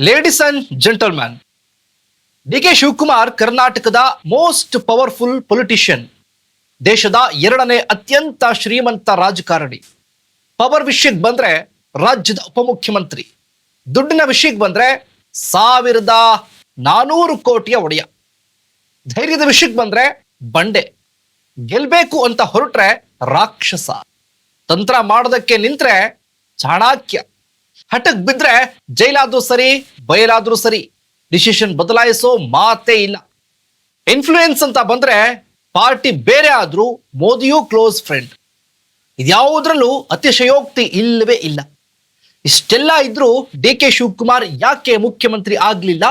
Ladies and gentleman D K Shivakumar ಕರ್ನಾಟಕದ most powerful politician ದೇಶದ ಎರಡನೇ ಅತ್ಯಂತ ಶ್ರೀಮಂತ ರಾಜಕಾರಣಿ. ಪವರ್ ವಿಷಯಕ್ಕೆ ಬಂದ್ರೆ ರಾಜ್ಯದ ಉಪಮುಖ್ಯಮಂತ್ರಿ. ದುಡ್ಡಿನ ವಿಷಯಕ್ಕೆ ಬಂದ್ರೆ ಸಾವಿರದ ನಾನೂರು ಕೋಟಿಯ ಒಡೆಯ. ಧೈರ್ಯದ ವಿಷಯಕ್ಕೆ ಬಂದ್ರೆ ಬಂಡೆ. ಗೆಲ್ಲಬೇಕು ಅಂತ ಹೊರಟ್ರೆ ರಾಕ್ಷಸ. ತಂತ್ರ ಮಾಡೋದಕ್ಕೆ ನಿಂತರೆ ಚಾಣಾಕ್ಯ. ಹಠಕ್ ಬಿದ್ರೆ ಜೈಲಾದ್ರೂ ಸರಿ, ಬಯಲಾದ್ರೂ ಸರಿ ಡಿಸಿಷನ್ ಬದಲಾಯಿಸೋ ಮಾತೇ ಇಲ್ಲ. ಇನ್ಫ್ಲೂಯೆನ್ಸ್ ಅಂತ ಬಂದ್ರೆ ಪಾರ್ಟಿ ಬೇರೆ ಆದ್ರೂ ಮೋದಿಯೂ ಕ್ಲೋಸ್ ಫ್ರೆಂಡ್ ಇದ್ಯಾವುದ್ರಲ್ಲೂ ಅತಿಶಯೋಕ್ತಿ ಇಲ್ಲವೇ ಇಲ್ಲ. ಇಷ್ಟೆಲ್ಲ ಇದ್ರೂ ಡಿ ಕೆ ಶಿವಕುಮಾರ್ ಯಾಕೆ ಮುಖ್ಯಮಂತ್ರಿ ಆಗ್ಲಿಲ್ಲ?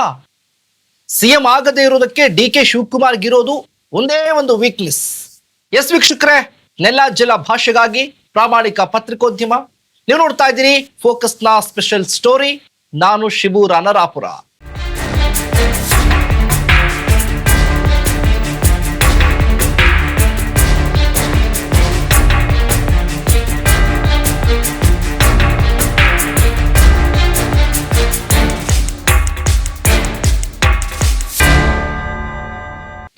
ಸಿಎಂ ಆಗದೇ ಇರೋದಕ್ಕೆ ಡಿ ಕೆ ಶಿವಕುಮಾರ್ಗಿರೋದು ಒಂದೇ ಒಂದು ವೀಕ್ನೆಸ್ ಎಸ್ ವೀಕ್ಷಕರೇ ನೆಲ ಜಲ ಭಾಷೆಗಾಗಿ ಪ್ರಾಮಾಣಿಕ ಪತ್ರಿಕೋದ್ಯಮ ನೀವು ನೋಡ್ತಾ ಇದ್ದೀರಿ ಫೋಕಸ್ನ ಸ್ಪೆಷಲ್ ಸ್ಟೋರಿ ನಾನು ಶಿಬು ರಾನರಾಪುರ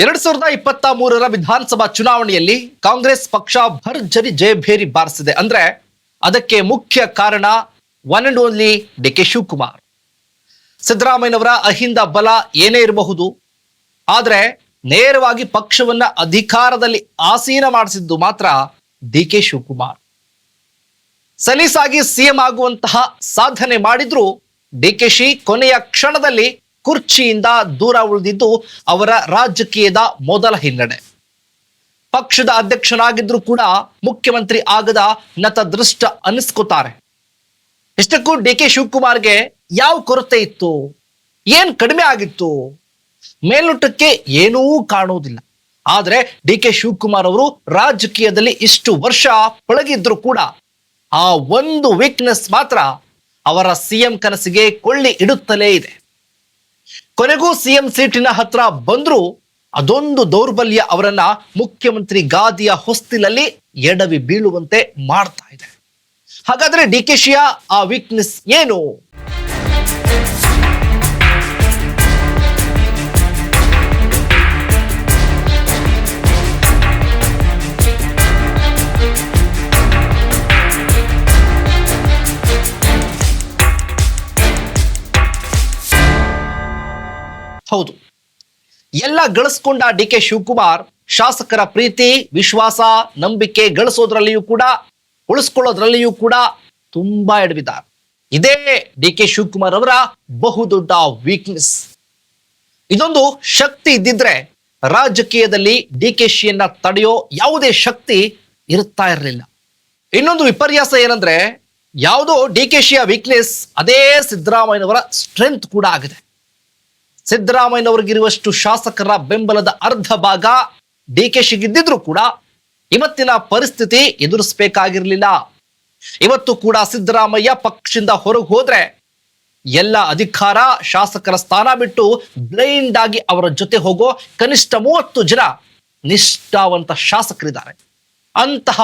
ಎರಡ್ ಸಾವಿರದ ಇಪ್ಪತ್ತ ಮೂರರ ವಿಧಾನಸಭಾ ಚುನಾವಣೆಯಲ್ಲಿ ಕಾಂಗ್ರೆಸ್ ಪಕ್ಷ ಭರ್ಜರಿ ಜಯಭೇರಿ ಬಾರಿಸಿದೆ. ಅಂದ್ರೆ ಅದಕ್ಕೆ ಮುಖ್ಯ ಕಾರಣ one and only D K Shivakumar. ಸಿದ್ದರಾಮಯ್ಯನವರ ಅಹಿಂದ ಬಲ ಏನೇ ಇರಬಹುದು, ಆದರೆ ನೇರವಾಗಿ ಪಕ್ಷವನ್ನ ಅಧಿಕಾರದಲ್ಲಿ ಆಸೀನ ಮಾಡಿಸಿದ್ದು ಮಾತ್ರ ಡಿ ಕೆ ಶಿವಕುಮಾರ್. ಸಲೀಸಾಗಿ ಸಿಎಂ ಆಗುವಂತಹ ಸಾಧನೆ ಮಾಡಿದ್ರು ಡಿಕೆಶಿ ಕೊನೆಯ ಕ್ಷಣದಲ್ಲಿ ಕುರ್ಚಿಯಿಂದ ದೂರ ಉಳಿದಿದ್ದು ಅವರ ರಾಜಕೀಯದ ಮೊದಲ ಹಿನ್ನಡೆ. ಪಕ್ಷದ ಅಧ್ಯಕ್ಷರಾಗಿದ್ರು ಕೂಡ ಮುಖ್ಯಮಂತ್ರಿ ಆಗದ ನತದೃಷ್ಟ ಅನಿಸ್ಕೋತಾರೆ. ಇಷ್ಟಕ್ಕೂ ಡಿ ಕೆ ಶಿವಕುಮಾರ್ಗೆ ಯಾವ ಕೊರತೆ ಇತ್ತು? ಏನ್ ಕಡಿಮೆ ಆಗಿತ್ತು? ಮೇಲ್ನೋಟಕ್ಕೆ ಏನೂ ಕಾಣುವುದಿಲ್ಲ. ಆದರೆ ಡಿ ಕೆ ಶಿವಕುಮಾರ್ ಅವರು ರಾಜಕೀಯದಲ್ಲಿ ಇಷ್ಟು ವರ್ಷ ಪಳಗಿದ್ರು ಕೂಡ ಆ ಒಂದು ವೀಕ್ನೆಸ್ ಮಾತ್ರ ಅವರ ಸಿಎಂ ಕನಸಿಗೆ ಕೊಳ್ಳಿ ಇಡುತ್ತಲೇ ಇದೆ. ಕೊನೆಗೂ ಸಿಎಂ ಸೀಟಿನ ಹತ್ರ ಬಂದ್ರು ಅದೊಂದು ದೌರ್ಬಲ್ಯ ಅವರನ್ನ ಮುಖ್ಯಮಂತ್ರಿ ಗಾದಿಯ ಹೊಸ್ತಿಲಲ್ಲಿ ಎಡವಿ ಬೀಳುವಂತೆ ಮಾಡ್ತಾ ಇದೆ. ಹಾಗಾದ್ರೆ ಡಿ ಕೆ ಶಿಯ ಆ ವೀಕ್ನೆಸ್ ಏನು? ಹೌದು. ಎಲ್ಲ ಗಳಿಸ್ಕೊಂಡ ಡಿ ಕೆ ಶಿವಕುಮಾರ್ ಶಾಸಕರ ಪ್ರೀತಿ, ವಿಶ್ವಾಸ, ನಂಬಿಕೆ ಗಳಿಸೋದ್ರಲ್ಲಿಯೂ ಕೂಡ, ಉಳಿಸ್ಕೊಳ್ಳೋದ್ರಲ್ಲಿಯೂ ಕೂಡ ತುಂಬಾ ಎಡವಿದ್ದಾರೆ. ಇದೇ ಡಿ ಕೆ ಶಿವಕುಮಾರ್ ಅವರ ಬಹುದೊಡ್ಡ ವೀಕ್ನೆಸ್ ಇದೊಂದು ಶಕ್ತಿ ಇದ್ದಿದ್ರೆ ರಾಜಕೀಯದಲ್ಲಿ ಡಿ ಕೆ ಶಿಯನ್ನ ತಡೆಯೋ ಯಾವುದೇ ಶಕ್ತಿ ಇರುತ್ತಾ ಇರಲಿಲ್ಲ. ಇನ್ನೊಂದು ವಿಪರ್ಯಾಸ ಏನಂದ್ರೆ, ಯಾವುದೋ ಡಿ ಕೆ ಶಿಯ ವೀಕ್ನೆಸ್ ಅದೇ ಸಿದ್ದರಾಮಯ್ಯನವರ ಸ್ಟ್ರೆಂತ್ ಕೂಡ ಆಗಿದೆ. ಸಿದ್ದರಾಮಯ್ಯನವರಿಗಿರುವಷ್ಟು ಶಾಸಕರ ಬೆಂಬಲದ ಅರ್ಧ ಭಾಗ ಡಿ ಕೆ ಶಿಗಿದ್ದಿದ್ರು ಕೂಡ ಇವತ್ತಿನ ಪರಿಸ್ಥಿತಿ ಎದುರಿಸಬೇಕಾಗಿರಲಿಲ್ಲ. ಇವತ್ತು ಕೂಡ ಸಿದ್ದರಾಮಯ್ಯ ಪಕ್ಷದಿಂದ ಹೊರಗೆ ಹೋದ್ರೆ ಎಲ್ಲ ಅಧಿಕಾರ ಶಾಸಕರ ಸ್ಥಾನ ಬಿಟ್ಟು ಬ್ಲೈಂಡ್ ಆಗಿ ಅವರ ಜೊತೆ ಹೋಗೋ ಕನಿಷ್ಠ ಮೂವತ್ತು ಜನ ನಿಷ್ಠಾವಂತ ಶಾಸಕರಿದ್ದಾರೆ. ಅಂತಹ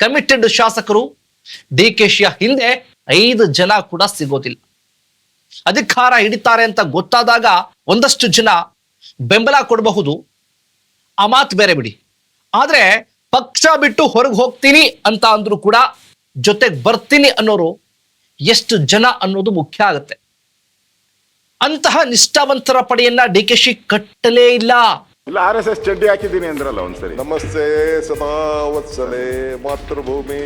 ಕಮಿಟೆಡ್ ಶಾಸಕರು ಡಿ ಕೆ ಶಿಯ ಹಿಂದೆ ಐದು ಜನ ಕೂಡ ಸಿಗೋದಿಲ್ಲ. ಅಧಿಕಾರ ಹಿಡಿತಾರೆ ಅಂತ ಗೊತ್ತಾದಾಗ ಒಂದಷ್ಟು ಜನ ಬೆಂಬಲ ಕೊಡಬಹುದು. ಆ ಮಾತು ಬೇರೆ ಬಿಡಿ. ಆದ್ರೆ ಪಕ್ಷ ಬಿಟ್ಟು ಹೊರಗೆ ಹೋಗ್ತೀನಿ ಅಂತ ಅಂದ್ರೂ ಕೂಡ ಜೊತೆಗೆ ಬರ್ತೀನಿ ಅನ್ನೋರು ಎಷ್ಟು ಜನ ಅನ್ನೋದು ಮುಖ್ಯ ಆಗುತ್ತೆ. ಅಂತಹ ನಿಷ್ಠಾವಂತರ ಪಡೆಯನ್ನ ಡಿ ಕೆ ಶಿ ಕಟ್ಟಲೇ ಇಲ್ಲ. ಇಲ್ಲ ಆರ್ ಎಸ್ ಎಸ್ ಚಡ್ಡಿ ಹಾಕಿದ್ದೀನಿ ಅಂದ್ರಲ್ಲ ಒಂದ್ಸರಿ. ನಮಸ್ತೆ ಸದಾವತ್ಸಲೆ ಮಾತೃಭೂಮಿ.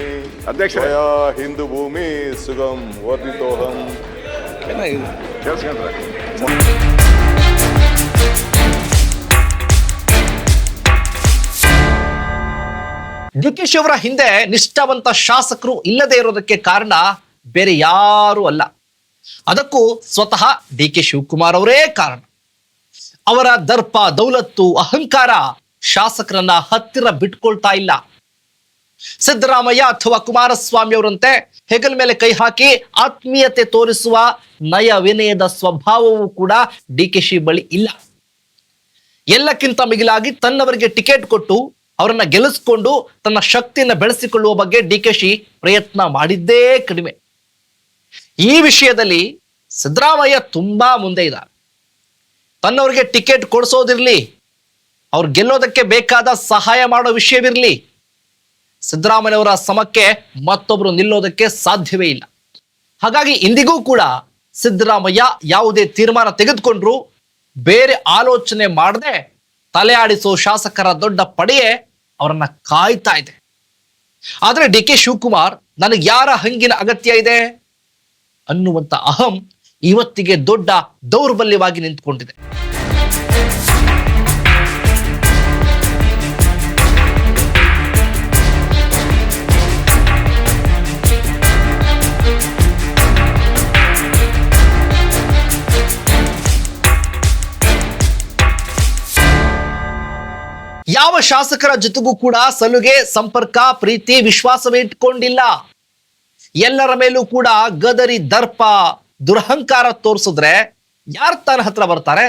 ಅಧ್ಯಕ್ಷ. ಹಿಂದೂ ಭೂಮಿ ಸುಗಮ್ ವರ್ಧಿತೋಹಂ. ಕೇಳಿಸ್ಕೊಂಡ್ರೆ ಡಿ ಕೆ ಶಿ ಅವರ ಹಿಂದೆ ನಿಷ್ಠಾವಂತ ಶಾಸಕರು ಇಲ್ಲದೆ ಇರೋದಕ್ಕೆ ಕಾರಣ ಬೇರೆ ಯಾರೂ ಅಲ್ಲ. ಅದಕ್ಕೂ ಸ್ವತಃ ಡಿ ಕೆ ಶಿವಕುಮಾರ್ ಅವರೇ ಕಾರಣ. ಅವರ ದರ್ಪ ದೌಲತ್ತು ಅಹಂಕಾರ ಶಾಸಕರನ್ನ ಹತ್ತಿರ ಬಿಟ್ಕೊಳ್ತಾ ಇಲ್ಲ. ಸಿದ್ದರಾಮಯ್ಯ ಅಥವಾ ಕುಮಾರಸ್ವಾಮಿ ಅವರಂತೆ ಹೆಗಲ ಮೇಲೆ ಕೈ ಹಾಕಿ ಆತ್ಮೀಯತೆ ತೋರಿಸುವ ನಯ ವಿನಯದ ಸ್ವಭಾವವೂ ಕೂಡ ಡಿ ಕೆ ಶಿ ಬಳಿ ಇಲ್ಲ. ಎಲ್ಲಕ್ಕಿಂತ ಮಿಗಿಲಾಗಿ ತನ್ನವರಿಗೆ ಟಿಕೆಟ್ ಕೊಟ್ಟು ಅವರನ್ನ ಗೆಲ್ಲಿಸಿಕೊಂಡು ತನ್ನ ಶಕ್ತಿಯನ್ನು ಬೆಳೆಸಿಕೊಳ್ಳುವ ಬಗ್ಗೆ ಡಿ ಕೆ ಶಿ ಪ್ರಯತ್ನ ಮಾಡಿದ್ದೇ ಕಡಿಮೆ. ಈ ವಿಷಯದಲ್ಲಿ ಸಿದ್ದರಾಮಯ್ಯ ತುಂಬಾ ಮುಂದೆ ಇದ್ದಾರೆ. ತನ್ನವರಿಗೆ ಟಿಕೆಟ್ ಕೊಡಿಸೋದಿರ್ಲಿ, ಅವ್ರು ಗೆಲ್ಲೋದಕ್ಕೆ ಬೇಕಾದ ಸಹಾಯ ಮಾಡೋ ವಿಷಯವಿರಲಿ ಸಿದ್ದರಾಮಯ್ಯವರ ಸಮಕ್ಕೆ ಮತ್ತೊಬ್ರು ನಿಲ್ಲೋದಕ್ಕೆ ಸಾಧ್ಯವೇ ಇಲ್ಲ. ಹಾಗಾಗಿ ಇಂದಿಗೂ ಕೂಡ ಸಿದ್ದರಾಮಯ್ಯ ಯಾವುದೇ ತೀರ್ಮಾನ ತೆಗೆದುಕೊಂಡ್ರು ಬೇರೆ ಆಲೋಚನೆ ಮಾಡದೆ ತಲೆ ಆಡಿಸೋ ಶಾಸಕರ ದೊಡ್ಡ ಪಡೆಯೇ ಅವರನ್ನ ಕಾಯ್ತಾ ಇದೆ. ಆದ್ರೆ ಡಿ ಕೆ ಶಿವಕುಮಾರ್ ನನಗೆ ಯಾರ ಹಂಗಿನ ಅಗತ್ಯ ಇದೆ? ಅನ್ನುವಂತ ಅಹಂ ಇವತ್ತಿಗೆ ದೊಡ್ಡ ದೌರ್ಬಲ್ಯವಾಗಿ ನಿಂತ್ಕೊಂಡಿದೆ. ಯಾವ ಶಾಸಕರ ಜೊತೆಗೂ ಕೂಡ ಸಲುಗೆ ಸಂಪರ್ಕ, ಪ್ರೀತಿ, ವಿಶ್ವಾಸವೇ ಇಟ್ಕೊಂಡಿಲ್ಲ. ಎಲ್ಲರ ಮೇಲೂ ಕೂಡ ಗದರಿ, ದರ್ಪ, ದುರಹಂಕಾರ ತೋರಿಸಿದ್ರೆ ಯಾರು ತನ್ನ ಹತ್ರ ಬರ್ತಾರೆ?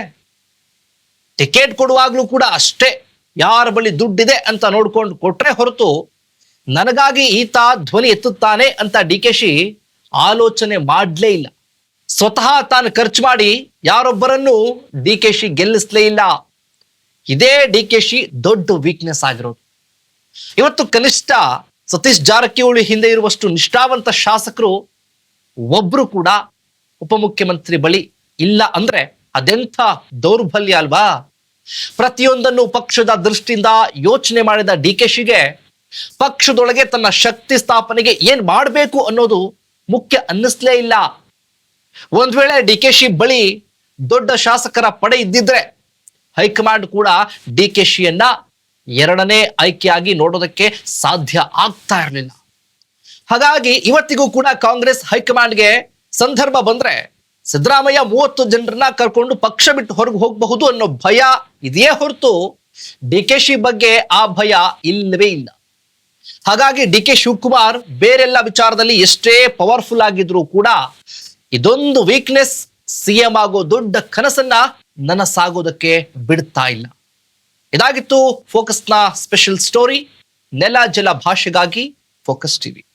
ಟಿಕೆಟ್ ಕೊಡುವಾಗ್ಲೂ ಕೂಡ ಅಷ್ಟೇ. ಯಾರ ಬಳಿ ದುಡ್ಡಿದೆ ಅಂತ ನೋಡ್ಕೊಂಡು ಕೊಟ್ರೆ ಹೊರತು ನನಗಾಗಿ ಈತ ಧ್ವನಿ ಎತ್ತುತ್ತಾನೆ ಅಂತ ಡಿ ಕೆ ಶಿ ಆಲೋಚನೆ ಮಾಡಲೇ ಇಲ್ಲ. ಸ್ವತಃ ತಾನು ಖರ್ಚು ಮಾಡಿ ಯಾರೊಬ್ಬರನ್ನು ಡಿ ಕೆ ಶಿ ಗೆಲ್ಲಿಸ್ಲೇ ಇಲ್ಲ. ಇದೇ ಡಿ ಕೆ ಶಿ ದೊಡ್ಡ ವೀಕ್ನೆಸ್ ಆಗಿರೋದು. ಇವತ್ತು ಕನಿಷ್ಠ ಸತೀಶ್ ಜಾರಕಿಹೊಳಿ ಹಿಂದೆ ಇರುವಷ್ಟು ನಿಷ್ಠಾವಂತ ಶಾಸಕರು ಒಬ್ರು ಕೂಡ ಉಪಮುಖ್ಯಮಂತ್ರಿ ಬಳಿ ಇಲ್ಲ ಅಂದ್ರೆ ಅದೆಂಥ ದೌರ್ಬಲ್ಯ ಅಲ್ವಾ? ಪ್ರತಿಯೊಂದನ್ನು ಪಕ್ಷದ ದೃಷ್ಟಿಯಿಂದ ಯೋಚನೆ ಮಾಡಿದ ಡಿ ಕೆ ಶಿಗೆ ಪಕ್ಷದೊಳಗೆ ತನ್ನ ಶಕ್ತಿ ಸ್ಥಾಪನೆಗೆ ಏನ್ ಮಾಡಬೇಕು ಅನ್ನೋದು ಮುಖ್ಯ ಅನ್ನಿಸ್ಲೇ ಇಲ್ಲ. ಒಂದ್ ವೇಳೆ ಡಿ ಕೆ ಶಿ ಬಳಿ ದೊಡ್ಡ ಶಾಸಕರ ಪಡೆ ಇದ್ದಿದ್ರೆ ಹೈಕಮಾಂಡ್ ಕೂಡ ಡಿ ಕೆ ಶಿಯನ್ನ ಎರಡನೇ ಆಯ್ಕೆಯಾಗಿ ನೋಡೋದಕ್ಕೆ ಸಾಧ್ಯ ಆಗ್ತಾ ಇರಲಿಲ್ಲ. ಹಾಗಾಗಿ ಇವತ್ತಿಗೂ ಕೂಡ ಕಾಂಗ್ರೆಸ್ ಹೈಕಮಾಂಡ್ಗೆ ಸಂದರ್ಭ ಬಂದ್ರೆ ಸಿದ್ದರಾಮಯ್ಯ ಮೂವತ್ತು ಜನರನ್ನ ಕರ್ಕೊಂಡು ಪಕ್ಷ ಬಿಟ್ಟು ಹೊರಗೆ ಹೋಗಬಹುದು ಅನ್ನೋ ಭಯ ಇದೆಯೇ ಹೊರತು ಡಿ ಕೆ ಶಿ ಬಗ್ಗೆ ಆ ಭಯ ಇಲ್ಲವೇ ಇಲ್ಲ. ಹಾಗಾಗಿ ಡಿ ಕೆ ಶಿವಕುಮಾರ್ ಬೇರೆಲ್ಲ ವಿಚಾರದಲ್ಲಿ ಎಷ್ಟೇ ಪವರ್ಫುಲ್ ಆಗಿದ್ರು ಕೂಡ ಇದೊಂದು ವೀಕ್ನೆಸ್ ಸಿಎಂ ಆಗೋ ದೊಡ್ಡ ಕನಸನ್ನ ನನಸಾಗೋದಕ್ಕೆ ಬಿಡ್ತಾ ಇಲ್ಲ. ಇದಾಗಿತ್ತು ಫೋಕಸ್ನ ಸ್ಪೆಷಲ್ ಸ್ಟೋರಿ ನೆಲ ಜಲ ಭಾಷೆಗಾಗಿ ಫೋಕಸ್ ಟಿವಿ